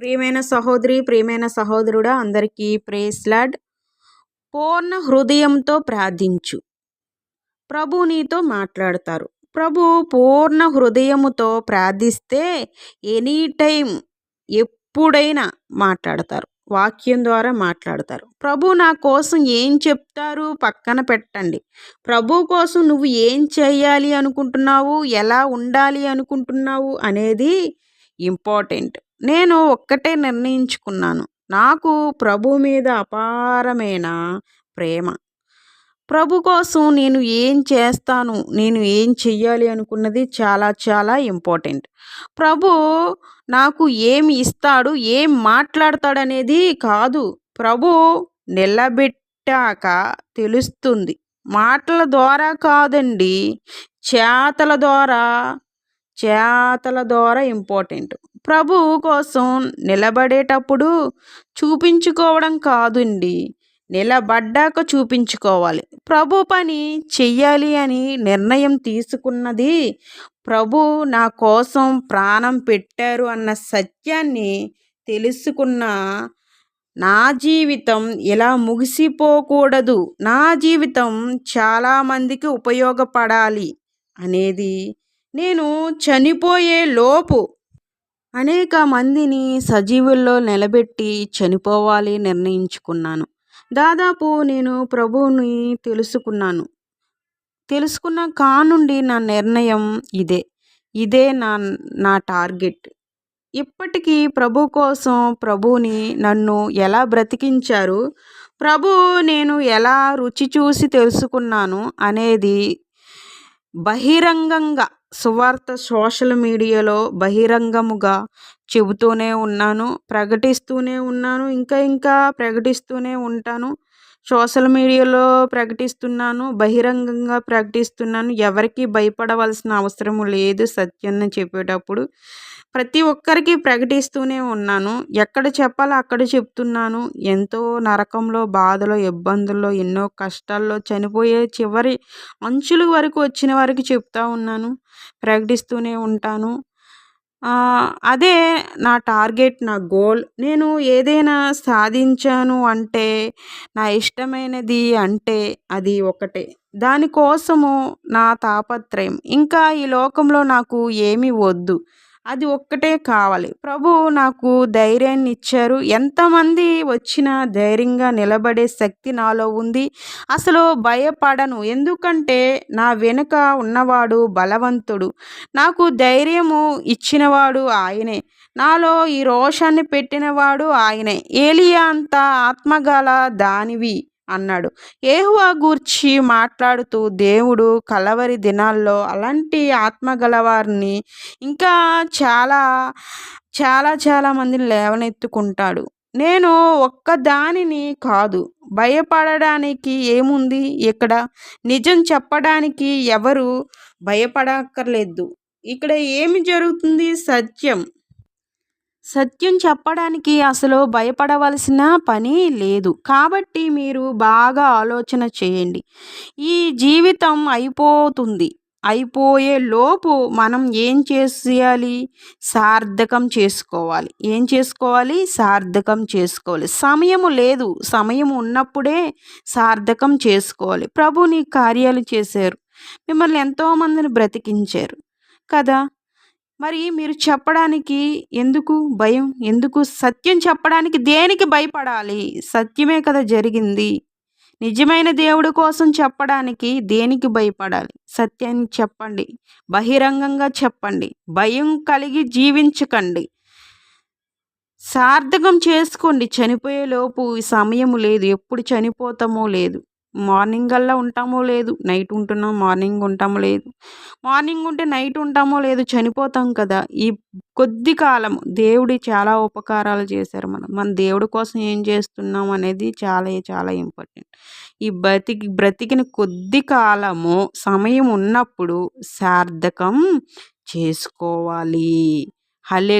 ప్రియమైన సహోదరి ప్రియమైన సహోదరుడా అందరికీ ప్రేస్లాడ్ పూర్ణ హృదయంతో ప్రార్థించు. ప్రభు నీతో మాట్లాడతారు. ప్రభు పూర్ణ హృదయముతో ప్రార్థిస్తే ఎనీ టైం ఎప్పుడైనా మాట్లాడతారు. వాక్యం ద్వారా మాట్లాడతారు. ప్రభు నా కోసం ఏం చెప్తారు పక్కన పెట్టండి. ప్రభు కోసం నువ్వు ఏం చేయాలి అనుకుంటున్నావు? ఎలా ఉండాలి అనుకుంటున్నావు? అనేది ఇంపార్టెంట్ నేను ఒక్కటే నిర్ణయించుకున్నాను. నాకు ప్రభు మీద అపారమైన ప్రేమ. ప్రభు కోసం నేను ఏం చేస్తాను నేను ఏం చెయ్యాలి అనుకున్నది చాలా చాలా ఇంపార్టెంట్. ప్రభు నాకు ఏమి ఇస్తాడు ఏం మాట్లాడతాడనేది కాదు. ప్రభు నిలబెట్టాక తెలుస్తుంది. మాటల ద్వారా కాదండి చేతల ద్వారా చేతల ద్వారా ఇంపార్టెంట్. ప్రభువు కోసం నిలబడేటప్పుడు చూపించుకోవడం కాదండి. నిలబడ్డాక చూపించుకోవాలి. ప్రభు పని చెయ్యాలి అని నిర్ణయం తీసుకున్నది ప్రభు నా కోసం ప్రాణం పెట్టారు అన్న సత్యాన్ని తెలుసుకున్న నా జీవితం ఇలా ముగిసిపోకూడదు. నా జీవితం చాలామందికి ఉపయోగపడాలి అనేది నేను చనిపోయే లోపు అనేక మందిని సజీవుల్లో నిలబెట్టి చనిపోవాలి నిర్ణయించుకున్నాను. దాదాపు నేను ప్రభువుని తెలుసుకున్నాను. తెలుసుకున్న కానుండి నా నిర్ణయం ఇదే. ఇదే నా నా టార్గెట్. ఇప్పటికీ ప్రభు కోసం ప్రభుని నన్ను ఎలా బ్రతికించారు ప్రభు నేను ఎలా రుచి చూసి తెలుసుకున్నాను అనేది బహిరంగంగా సువార్త సోషల్ మీడియాలో బహిరంగముగా చెబుతూనే ఉన్నాను ప్రకటిస్తూనే ఉన్నాను ఇంకా ఇంకా ప్రకటిస్తూనే ఉంటాను. సోషల్ మీడియాలో ప్రకటిస్తున్నాను బహిరంగంగా ప్రకటిస్తున్నాను. ఎవరికి భయపడవలసిన అవసరం లేదు సత్యాన్ని చెప్పేటప్పుడు. ప్రతి ఒక్కరికి ప్రకటిస్తూనే ఉన్నాను. ఎక్కడ చెప్పాలో అక్కడ చెప్తున్నాను. ఎంతో నరకంలో బాధలో ఇబ్బందుల్లో ఎన్నో కష్టాల్లో చనిపోయే చివరి అంచుల వరకు వచ్చిన వారికి చెప్తా ఉన్నాను. ప్రకటిస్తూనే ఉంటాను. అదే నా టార్గెట్ నా గోల్. నేను ఏదైనా సాధించాను అంటే నా ఇష్టమైనది అంటే అది ఒకటే. దానికోసము నా తాపత్రయం. ఇంకా ఈ లోకంలో నాకు ఏమీ వద్దు. అది ఒక్కటే కావాలి. ప్రభు నాకు ధైర్యాన్ని ఇచ్చారు ఎంతమంది వచ్చినా ధైర్యంగా నిలబడే శక్తి నాలో ఉంది. అసలు భయపడను. ఎందుకంటే నా వెనుక ఉన్నవాడు బలవంతుడు. నాకు ధైర్యము ఇచ్చినవాడు ఆయనే. నాలో ఈ రోషాన్ని పెట్టినవాడు ఆయనే. ఏలియా అంత ఆత్మగల దానివి. అన్నాడు. ఏహువా గూర్చి మాట్లాడుతూ దేవుడు కలవరి దినాల్లో అలాంటి ఆత్మగలవారిని ఇంకా చాలా చాలా చాలా మందిని లేవనెత్తుకుంటాడు. నేను ఒక్క దానిని కాదు. భయపడడానికి ఏముంది ఇక్కడ? నిజం చెప్పడానికి ఎవరు భయపడక్కర్లేదు. ఇక్కడ ఏమి జరుగుతుంది? సత్యం. సత్యం చెప్పడానికి అసలు భయపడవలసిన పని లేదు. కాబట్టి మీరు బాగా ఆలోచన చేయండి. ఈ జీవితం అయిపోతుంది. అయిపోయే లోపు మనం ఏం చేసేయాలి? సార్థకం చేసుకోవాలి. ఏం చేసుకోవాలి? సార్థకం చేసుకోవాలి. సమయము లేదు. సమయం ఉన్నప్పుడే సార్థకం చేసుకోవాలి. ప్రభుని కార్యాలు చేశారు. మిమ్మల్ని ఎంతోమందిని బ్రతికించారు. కదా? మరి మీరు చెప్పడానికి ఎందుకు భయం? ఎందుకు సత్యం చెప్పడానికి దేనికి భయపడాలి? సత్యమే కదా జరిగింది. నిజమైన దేవుడి కోసం చెప్పడానికి దేనికి భయపడాలి? సత్యాన్ని చెప్పండి. బహిరంగంగా చెప్పండి. భయం కలిగి జీవించకండి. సార్థకం చేసుకోండి. చనిపోయేలోపు సమయం లేదు. ఎప్పుడు చనిపోతామో లేదు. మార్నింగ్ అలా ఉంటామో లేదు నైట్ ఉంటున్నాం మార్నింగ్ ఉంటామో లేదు. మార్నింగ్ ఉంటే నైట్ ఉంటామో లేదు చనిపోతాం కదా. ఈ కొద్ది కాలం దేవుడి చాలా ఉపకారాలు చేశారు మనం మన దేవుడి కోసం ఏం చేస్తున్నాం అనేది చాలా చాలా ఇంపార్టెంట్. ఈ బ్రతికి బ్రతికిన కొద్ది కాలము సమయం ఉన్నప్పుడు సార్థకం చేసుకోవాలి. హలే